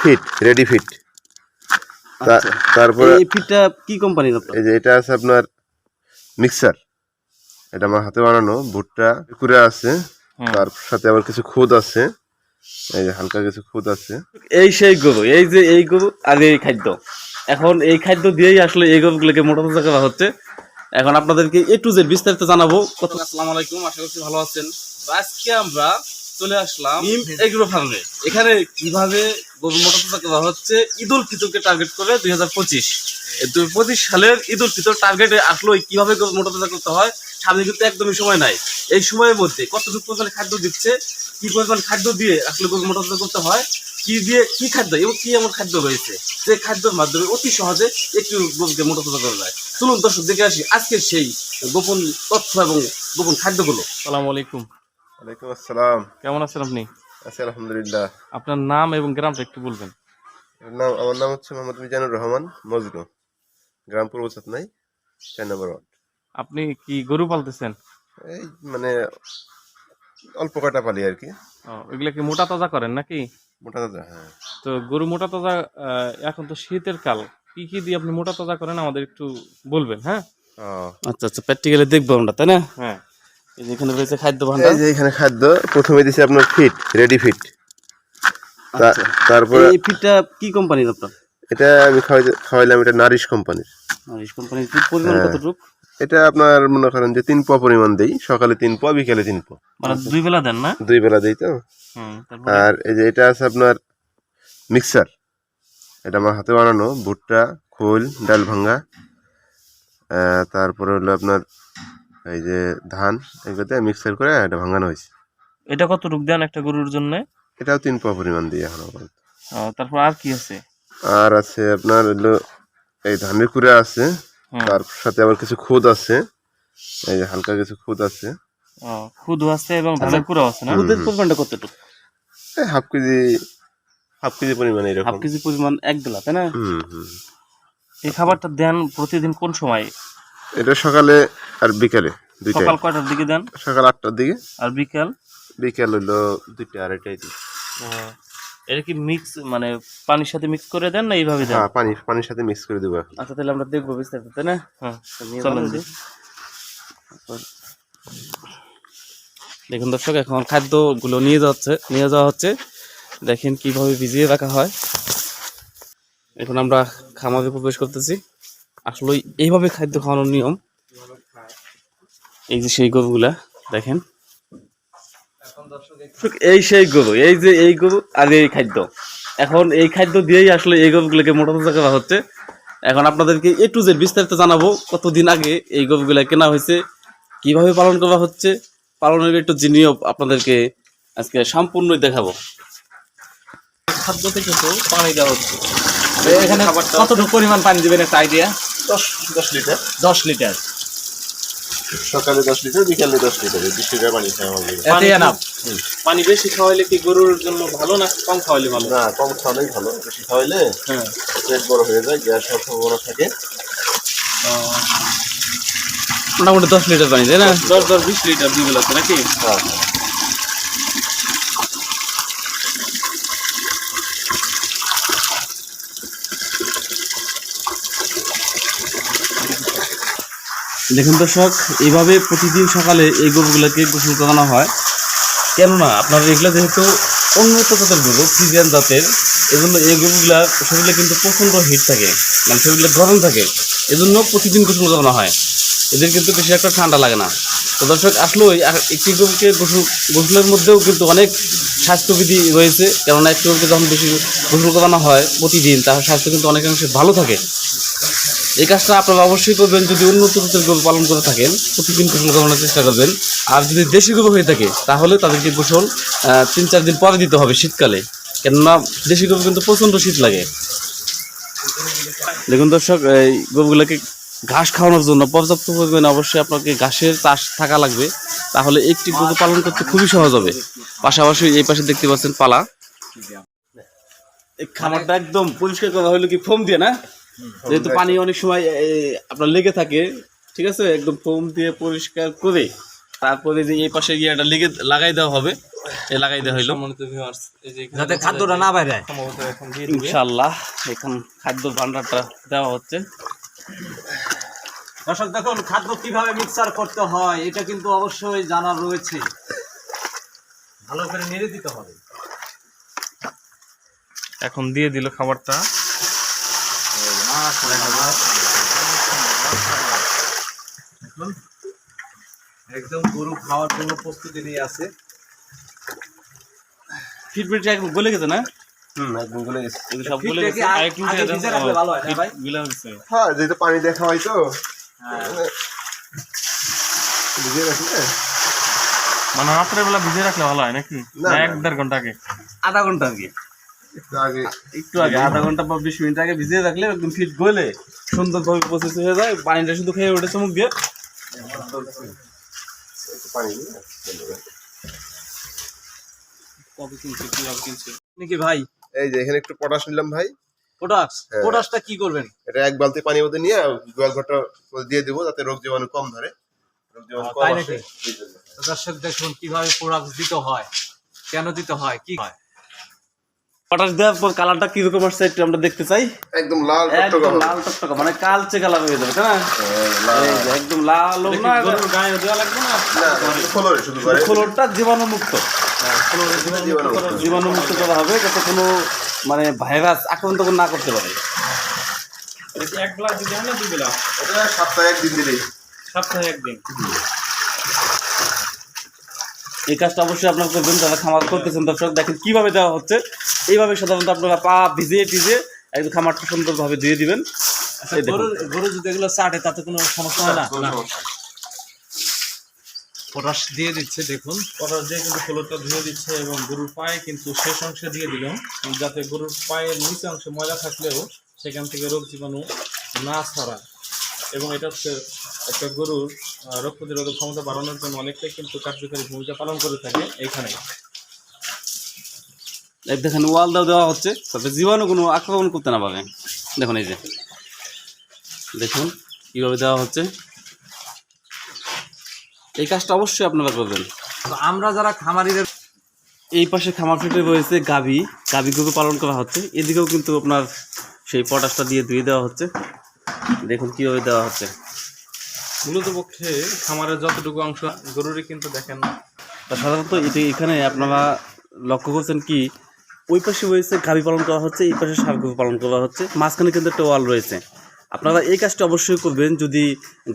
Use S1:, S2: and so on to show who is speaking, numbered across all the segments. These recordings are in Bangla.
S1: ফিট রেডি ফিট
S2: আচ্ছা।
S1: তারপরে
S2: এই ফিটটা কি কোম্পানির
S1: এই যে এটা আছে আপনার মিক্সার এটা আমার হাতে বানানো ভুট্টা কুড়ে আছে। তার সাথে আবার কিছু খুদ আছে। এই যে হালকা কিছু খুদ আছে।
S2: এই সেই গরু এই যে এই গরু আর এই খাদ্য। এখন এই খাদ্য দিয়েই আসলে এই গরুগুলোকে মোটা তাজা করা হচ্ছে। এখন আপনাদেরকে এ টু জেড বিস্তারিত জানাব। কত আসসালামু আলাইকুম আশা করছি ভালো আছেন। তো আজকে আমরা চলে আসলাম এগ্রো ফার্মে। এখানে কীভাবে গরু মোটা করা হচ্ছে ঈদ উল ফিতরকে টার্গেট করে দুই হাজার পঁচিশ। দুই পঁচিশ সালের ঈদ উল ফিতর টার্গেটে আসলো কীভাবে গরু মোটা তাজা করতে হয় সামনে কিন্তু একদমই সময় নাই। এই সময়ের মধ্যে কতটুকু পরিমাণে খাদ্য দিচ্ছে কি পরিমাণ খাদ্য দিয়ে আসলে গরু মোটা তাজা করতে হয় কি দিয়ে কি খাদ্য এবং কি এমন খাদ্য রয়েছে যে খাদ্যের মাধ্যমে অতি সহজে একটু গরুকে মোটা তাজা করা যায়। চলুন দর্শক দেখে আসি আজকের সেই গোপন তথ্য এবং গোপন খাদ্যগুলো।
S3: সালামু আলাইকুম।
S1: ওয়ালাইকুম আসসালাম।
S3: কেমন আছেন আপনি?
S1: আছি আলহামদুলিল্লাহ।
S3: আপনার নাম এবং গ্রামটা একটু বলবেন।
S1: নাম আমার নাম হচ্ছে মোহাম্মদ মিজানুর রহমান মজনু। গ্রাম পূর্ব চাতনাই চার নম্বর ওয়ার্ড।
S3: আপনি কি গরু পালতেছেন?
S1: এই মানে অল্প কটা পালি আর কি।
S3: ও, এগুলা কি মোটা তাজা করেন নাকি?
S1: মোটা তাজা হ্যাঁ।
S3: তো গরু মোটা তাজা এখন তো শীতের কাল। কি কি দিয়ে আপনি মোটা তাজা করেন আমাদের একটু বলবেন হ্যাঁ?
S2: আচ্ছা আচ্ছা প্র্যাকটিক্যালি দেখব আমরা তাই না?
S3: হ্যাঁ।
S2: এখানে রয়েছে খাদ্য ভান্ডার
S1: এই যে এখানে খাদ্য প্রথমে দিছি আপনার ফিট রেডি ফিট
S2: আচ্ছা।
S1: তারপরে
S2: এই ফিটটা কি কোম্পানির আপনার?
S1: এটা আমি খাওয়াই- খাওয়াইলাম এটা নারিশ কোম্পানির
S2: নারিশ কোম্পানির ফিট পরিমাণ
S1: হ্যাঁ।
S2: কতটুকু?
S1: এটা আপনার মনে করেন যে তিন পরিমাণ দেই সকালে তিন পোয়া বিকেলে তিন পোয়া।
S3: মানে দুই বেলা দেন না?
S1: দুই বেলা দেই তো। আর এই যে এটা আছে আপনার মিক্সার এটা আমার হাতে বানানো ভুট্টা খোল ডাল ভাঙ্গা। তারপরে হলো আপনার এই যে ধান এগুলোতে মিক্সার করে এটা ভাঙানো হয়েছে।
S3: এটা কতটুক দেন একটা গরুর জন্য?
S1: এটাও তিন পোয়া পরিমাণ দিয়ে এখন আপাতত।
S3: তারপর আর কি আছে?
S1: আর আছে আপনার হলো এই ধানের কুড়ে আছে তার সাথে আবার কিছু খুদ আছে। এই যে হালকা কিছু খুদ আছে।
S3: ও, খুদ আছে এবং ধানের কুড়াও আছে না?
S2: দুধের পরিমাণটা কতটুকু?
S1: এই half K G half K G পরিমাণে
S2: হাফ কেজি পরিমাণ এক বেলা তাই না?
S1: হুম হুম।
S3: এই খাবারটা দেন প্রতিদিন কোন সময়?
S1: এটা সকালে আর বিকালে দুইটাই।
S3: সকাল কয়টার দিকে দেন?
S1: সকাল আটটার দিকে।
S3: আর বিকাল?
S1: বিকেল হইল দুইটা আড়াইটাই দিই
S3: এটা কি মিক্স মানে পানির সাথে মিক্স করে দেন না এইভাবে দেন?
S1: হ্যাঁ পানি পানির সাথে মিক্স করে দেবো।
S2: আচ্ছা তাহলে আমরা দেখব বিস্তারিত তাই না?
S3: হ্যাঁ চলেন।
S2: দেখুন দর্শক এখন খাদ্যগুলো নিয়ে যাচ্ছে নিয়ে যাওয়া হচ্ছে। দেখেন কীভাবে ভিজিয়ে রাখা হয়। এখন আমরা খামারে প্রবেশ করতেছি। আসলে এইভাবে খাদ্য খাওয়ানোর নিয়ম এই যে সেই গরুগুলা দেখেন। এই সেই গরু এই যে এই গরু আর এই খাদ্য। এখন এই খাদ্য দিয়েই আসলে এই গরুগুলোকে মোটা তাজা করা হচ্ছে। এখন আপনাদেরকে এ টু জেড বিস্তারিত জানাব কতদিন আগে এই গরুগুলা কেনা হয়েছে কীভাবে পালন করা হচ্ছে। পালনের একটু জিনিও আপনাদেরকে আজকে সম্পূর্ণই দেখাবো।
S3: খাদ্য থেকে তো পানি দেওয়া হচ্ছে।
S2: এখানে কতটুকু পরিমাণ পানি দিবেন একটা আইডিয়া
S1: দশ দশ লিটার।
S2: দশ লিটার।
S1: সকালে দশ লিটার বিকালে দশ লিটার। বিশ লিটার পানি খাই আমাদের
S2: এতে এনাফ
S3: পানি বেশি খাওয়াইলে কি গরুর জন্য ভালো না কম খাওয়াইলে ভালো?
S1: না কম খাওয়ালেই ভালো। বেশি খাওয়াইলে
S3: হ্যাঁ।
S1: পেট বড় হয়ে যায় গ্যাস হওয়ার সম্ভাবনা থাকে।
S2: মোটামুটি দশ লিটার পানি তাই না?
S3: দশ দশ বিশ লিটার দুই বেলাতে নাকি?
S1: হ্যাঁ।
S2: দেখুন দর্শক এইভাবে প্রতিদিন সকালে এই গরুগুলোকে গোসল করানো হয়। কেননা, আপনার এগুলো যেহেতু উন্নত জাতের গরু, ফ্রিজিয়ান জাতের, এজন্য এই গরুগুলা শরীরে কিন্তু প্রচণ্ড হিট থাকে মানে শরীরে গরম থাকে, এজন্য প্রতিদিন গোসল করানো হয়। এদের কিন্তু বেশি একটা ঠান্ডা লাগে না। তো দর্শক আসলে একটি গরুকে গোসল, গোসলের মধ্যেও কিন্তু অনেক স্বাস্থ্যবিধি রয়েছে, কেননা একটি গরুকে যখন বেশি গোসল করানো হয় প্রতিদিন, তার স্বাস্থ্য কিন্তু অনেকাংশে ভালো থাকে। এই কাজটা আপনারা অবশ্যই করবেন যদি উন্নত জাতের গরু পালন করে থাকেন প্রতিদিন গোসল করানোর চেষ্টা করবেন। আর যদি দেশি গরু হয়ে থাকে তাহলে তাদেরকে গোসল আহ, তিন চার দিন পরে দিতে হবে শীতকালে। কেননা দেশি গরু কিন্তু প্রচণ্ড শীত লাগে। দেখুন দর্শক এই গরুগুলোকে ঘাস খাওয়ানোর জন্য পর্যাপ্ত পরিমাণে অবশ্যই আপনাকে ঘাসের চাষ থাকা লাগবে। তাহলে একটি গরু পালন করতে খুবই সহজ হবে। পাশাপাশি এই পাশে দেখতে পাচ্ছেন পালা। এই খামারটা একদম পরিষ্কার করা হলো কি ফোম দিয়ে না? যেহেতু পানি অনেক সময় আপনার লেগে থাকে ঠিক আছে? একদম ফোম দিয়ে পরিষ্কার করে তারপরে যে এই পাশে ইয়েটা লেগে লাগাই দেওয়া হবে এ লাগাই দেওয়া হইল।
S4: যাতে খাদ্যটা না বাইরে।
S2: ইনশাল্লাহ এখন খাদ্য ভান্ডারটা দেওয়া হচ্ছে।
S4: দর্শক দেখুন খাদ্য কীভাবে মিক্সার করতে হয় এটা কিন্তু অবশ্যই জানা রয়েছে। ভালো করে নেড়ে দিতে হবে।
S3: এখন দিয়ে দিল খাবারটা।
S4: একদম গরু খাওয়ার জন্য প্রস্তুতি নিয়ে আছে।
S2: ফিটফিটটা একদম গলে গেছে না?
S4: হয়
S1: হ্যাঁ পানি দেখা হয় তো। বুঝে রাখলে?
S3: মানে রাত্রে বেলা ভিজে রাখলে ভালো হয় নাকি। এক দেড় ঘণ্টা আগে।
S2: আধা ঘণ্টা আগে।
S1: একটু আগে
S2: একটু আগে আধা ঘণ্টা বা বিশ মিনিট আগে ভিজিয়ে রাখলে একদম ফিট গলে সুন্দরভাবে প্রসেস হয়ে যায় পানিটা শুধু খেয়ে ওঠে চমুক দিয়ে।
S1: একটু পানি দিয়ে
S3: কবে কিনছে কীভাবে কিনছে?
S4: নাকি ভাই?
S1: এই যে এখানে একটু পটাশ নিলাম ভাই।
S4: পটাশ
S1: হ্যাঁ।
S4: পটাশটা কি করবেন?
S1: এটা এক বালতি পানির মধ্যে নিয়ে গোয়াল ঘরটা দিয়ে দিব যাতে রোগ জীবাণু কম ধরে। রোগ জীবাণু কম আসে
S4: দর্শক দেখুন কীভাবে প্রোডাক্ট দিতে হয় কেন দিতে হয় কি হয়?
S2: পটাশ দেওয়ার পর কালারটা কীরকম আসছে একটু আমরা দেখতে চাই।
S1: একদম লাল
S2: একদম লাল টকটকা মানে কালচে কালার হয়ে যাবে না?
S1: হ্যাঁ,
S2: একদম লাল না
S3: গায়ে দেওয়া লাগবে
S1: শুধু।
S2: খোলরটা জীবাণুমুক্ত। জীবাণুমুক্ত করা হবে যাতে কোনো মানে ভাইরাস আক্রান্ত না করতে পারে।
S3: এক দিবে না দুই
S1: এটা সপ্তাহে একদিন দিলেই।
S3: সপ্তাহে একদিন।
S2: এই কাজটা অবশ্যই আপনারা করবেন যারা খামার করতেছেন দর্শক দেখেন কীভাবে দেওয়া হচ্ছে। এইভাবে সাধারণত আপনারা পা ভিজিয়ে টিজিয়ে একদম খামারটা সুন্দরভাবে দিয়ে দিবেন।
S4: গরু গরু যদি এগুলো চাটে তাতে কোনো সমস্যা হয় না। পটাশ দিয়ে দিচ্ছে দেখুন।
S3: পটাশ দিয়ে কিন্তু ফ্লোরটা ধুয়ে দিচ্ছে এবং গরুর পায়ে কিন্তু শেষ অংশে দিয়ে দিলাম। যাতে গরুর পায়ের নিচে অংশে ময়লা থাকলেও সেখান থেকে রোগ জীবাণু না ছড়ায়। এবং এটা হচ্ছে একটা গরুর রোগ প্রতিরোধক ক্ষমতা বাড়ানোর জন্য অনেকটাই কিন্তু কার্যকারী ভূমিকা পালন করে থাকে এইখানে।
S2: এই দেখেন ওয়াল দাও দেওয়া হচ্ছে তাতে জীবাণু কোনো আক্রমণ করতে না পারে। দেখুন এই যে দেখুন কীভাবে দেওয়া হচ্ছে। এই কাজটা অবশ্যই আপনারা করবেন।
S4: তো আমরা যারা খামারিদের
S2: এই পাশে খামার ফিটে রয়েছে গাভী। গাভী গরু পালন করা হচ্ছে। এদিকেও কিন্তু আপনার সেই পটাশটা দিয়ে ধুয়ে দেওয়া হচ্ছে। দেখুন কীভাবে দেওয়া হচ্ছে।
S3: মূলত পক্ষে খামারের যতটুকু অংশ গরুরই কিন্তু দেখেন
S2: তা সাধারণত এটি এখানে আপনারা লক্ষ্য করছেন কি, ওই পাশে রয়েছে গাভী পালন করা হচ্ছে, এই পাশে ষাঁড় গরু পালন করা হচ্ছে, মাঝখানে কিন্তু একটা ওয়াল রয়েছে। আপনারা এই কাজটা অবশ্যই করবেন, যদি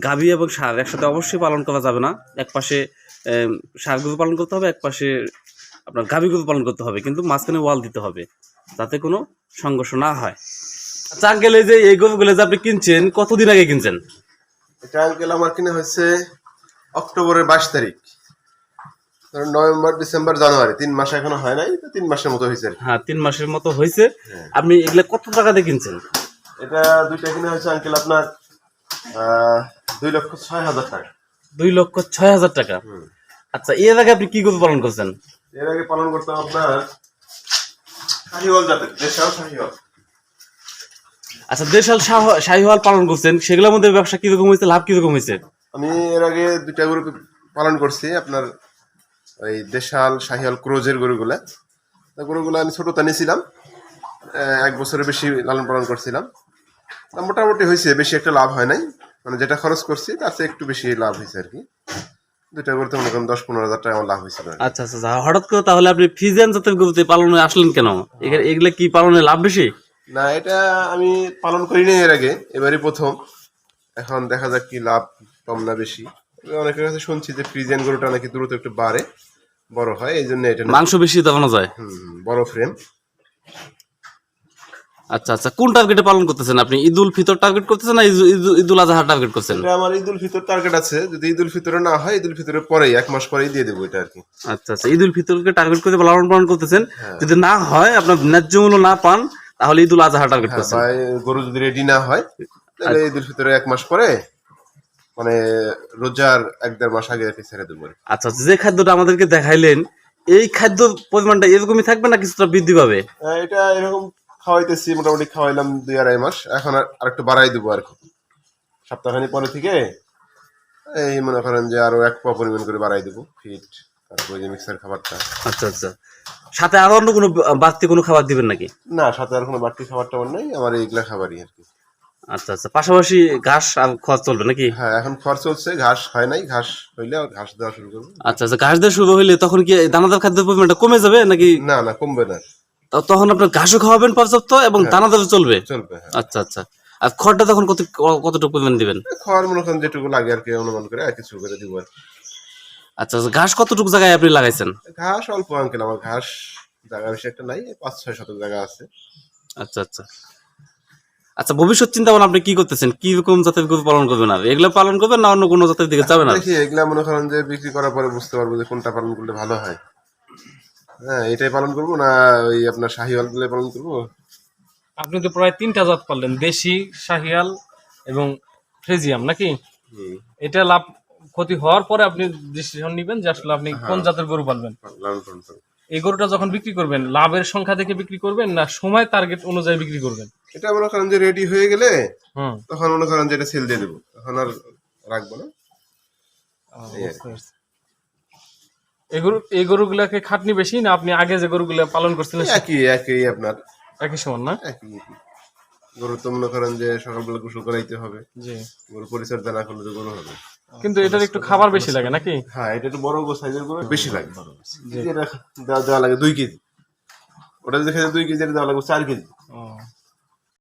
S2: গাভী এবং ষাঁড় একসাথে অবশ্যই পালন করা যাবে না, এক পাশে ষাঁড় গরু পালন করতে হবে, এক পাশে আপনার গাভী গরু পালন করতে হবে, কিন্তু মাঝখানে ওয়াল দিতে হবে, যাতে কোনো সংঘর্ষ না হয়। আচ্ছা আঙ্কেল এই যে এই গরুগুলো যে আপনি কিনছেন, কতদিন আগে কিনছেন?
S1: এটা আঙ্কেল আমার কিনে হচ্ছে অক্টোবরের বাইশ তারিখ। নভেম্বর ডিসেম্বর জানুয়ারি তিন মাস এখনও হয় নাই তো তিন মাসের মতো হয়েছে
S2: হ্যাঁ তিন মাসের মতো হয়েছে। আপনি এগুলো কত টাকা দিয়ে কিনছেন?
S1: এটা দুইটা কিনে হচ্ছে আঙ্কেল আপনার দুই লক্ষ ছয় হাজার টাকা।
S2: দুই লক্ষ ছয় হাজার টাকা। আচ্ছা এর আগে আপনি কি গরু পালন করছেন?
S1: এর আগে পালন করতাম আপনার শাহিওয়াল জাতের দেশাল শাহিওয়াল।
S2: আচ্ছা দেশাল শাহ- শাহিওয়াল পালন করছেন সেগুলোর মধ্যে ব্যবসা কীরকম হয়েছে লাভ কীরকম হয়েছে?
S1: আমি এর আগে দুইটা গরু পালন করছি আপনার ওই দেশাল শাহিয়াল ক্রোজের গরুগুলা। তা গরুগুলো আমি ছোট নিয়েছিলাম এক বছরের বেশি লালন পালন করছিলাম। তা মোটামুটি হয়েছে বেশি একটা লাভ হয় নাই। মানে যেটা খরচ করছি তার চেয়ে একটু বেশি লাভ হয়েছে আর কি। দুইটা গরুতে মনে করেন দশ পনেরো হাজার টাকা লাভ হয়েছিল
S2: আচ্ছা আচ্ছা আচ্ছা। হঠাৎ করে তাহলে আপনি ফিজিয়ান জাতের গরুতে পালনে আসলেন কেন? এগুলা কি পালনে লাভ বেশি?
S1: না এটা আমি পালন করিনি এর আগে এবারই প্রথম। এখন দেখা যাক কি লাভ কম না বেশি। অনেকের কাছে শুনছি যে ফ্রিজেন গরুটা নাকি দ্রুত একটু বাড়ে বড় হয় এই জন্য এটা
S2: মাংস বেশি দেওয়ানো যায়?
S1: বড় ফ্রেম
S2: আচ্ছা আচ্ছা কোন টার্গেটে পালন করতেছেন আপনি? ঈদুল ফিতর টার্গেট করতেছেন না ঈদুল- আজহা টার্গেট করছেন
S1: এটা আমার ঈদুল ফিতর টার্গেট আছে যদি ঈদুল ফিতরে না হয় ঈদুল ফিতরের পরেই এক মাস পরেই দিয়ে দেবো এটা আর কি।
S2: আচ্ছা আচ্ছা ঈদুল ফিতরকে টার্গেট করে লালন পালন করতেছেন? যদি না হয় আপনার ন্যায্য মূল্য না পান তাহলে ঈদুল আজহা টার্গেট
S1: হ্যাঁ,
S2: করছেন।
S1: এই গরু যদি রেডি না হয় তাহলে ঈদুল ফিতরে এক মাস পরে মানে রোজার এক দেড় মাস আগে ছেড়ে দেবো
S2: আচ্ছা আচ্ছা, যে খাদ্যটা আমাদেরকে দেখাইলেন এই খাদ্য পরিমাণটা এরকমই থাকবে না কিছুটা বৃদ্ধি পাবে?
S1: এটা এরকম খাওয়াইতেছি মোটামুটি খাওয়াইলাম দুই আড়াই মাস। এখন আর একটু বাড়াই দেবো আর সপ্তাহখানি পরে থেকে এই মনে করেন যে আরও এক পা পরিমাণ করে বাড়াই দেবো ফিট তারপরে যে মিক্সার খাবারটা।
S2: আচ্ছা আচ্ছা। সাথে আরও অন্য কোনো বাড়তি কোনো খাবার দিবেন নাকি?
S1: না সাথে আর কোনো বাড়তি খাবার টাবার নেই আমার এইগুলা খাবারই আর কি।
S2: আচ্ছা আচ্ছা। পাশাপাশি ঘাস আর খোয়া চলবে নাকি?
S1: হ্যাঁ এখন খরচ চলছে ঘাস হয় নাই ঘাস হইলে ঘাস দেওয়া শুরু করব।
S2: আচ্ছা আচ্ছা। ঘাস দেওয়া শুরু হইলে তখন কি দানাদার খাদ্যের পরিমাণটা কমে যাবে নাকি?
S1: না না কমবে না।
S2: তখন আপনার ঘাসও খাওয়াবেন পর্যাপ্ত এবং দানাদারও চলবে?
S1: চলবে হ্যাঁ।
S2: আচ্ছা আচ্ছা। আর খড়টা তখন কত কতটুকু পরিমাণ দিবেন?
S1: খড় মনে করেন যেটুকু লাগে আর কি অনুমান করে আর কিছু করে দিব আর কি।
S2: আচ্ছা আচ্ছা ঘাস কতটুকু জায়গায় আপনি লাগাইছেন?
S1: ঘাস অল্প আঙ্কেল আমার ঘাস জায়গা বেশি একটা নাই পাঁচ ছয় শতক জায়গা আছে।
S2: আচ্ছা আচ্ছা। আচ্ছা ভবিষ্যৎ চিন্তা ভাবনা আপনি কি করতেছেন? কি রকম জাতের গরু পালন করবেন আর? এগুলো পালন করবেন না অন্য কোনো জাতের দিকে যাবেন আর?
S1: দেখি এগুলা মনে করেন যে বিক্রি করার পরে বুঝতে পারব যে কোনটা পালন করলে ভালো হয়। হ্যাঁ এটাই পালন করব না ওই আপনার শাহিওয়ালগুলো পালন করব?
S3: আপনি তো প্রায় তিনটা জাত পারলেন দেশি শাহিয়াল এবং ফ্রেজিয়াম নাকি? এটা লাভ ক্ষতি হওয়ার পরে আপনি ডিসিশন নেবেন যে আসলে আপনি কোন জাতের গরু পালবেন। এই গরুটা যখন বিক্রি করবেন লাভের সংখ্যা দেখে বিক্রি করবেন না সময় টার্গেট অনুযায়ী বিক্রি করবেন?
S1: এটা মনে করেন যে রেডি হয়ে গেলে তখন মনে করেন যে এটা সেল দিয়ে দেবো। তখন আর রাখব না। এই
S3: গরুগুলাকে খাটনি বেশি না আপনি আগে যে গরুগুলা পালন করছিলেন
S1: একই একই আপনার।
S3: একই সমান না?
S1: একই। গরু তো মনে করেন যে সকালবেলা গোসল করাইতে হবে।
S3: জি।
S1: গরু পরিচর্যা না করলে তো গরু হবে
S3: কিন্তু এটার একটু খাবার বেশি লাগে নাকি?
S1: হ্যাঁ এটা একটু বড় সাইজের গরু বেশি লাগে। এটা দেওয়া লাগে দুই কেজি। ওটা যদি খেতে দুই কেজি দেওয়া লাগবে চার কেজি।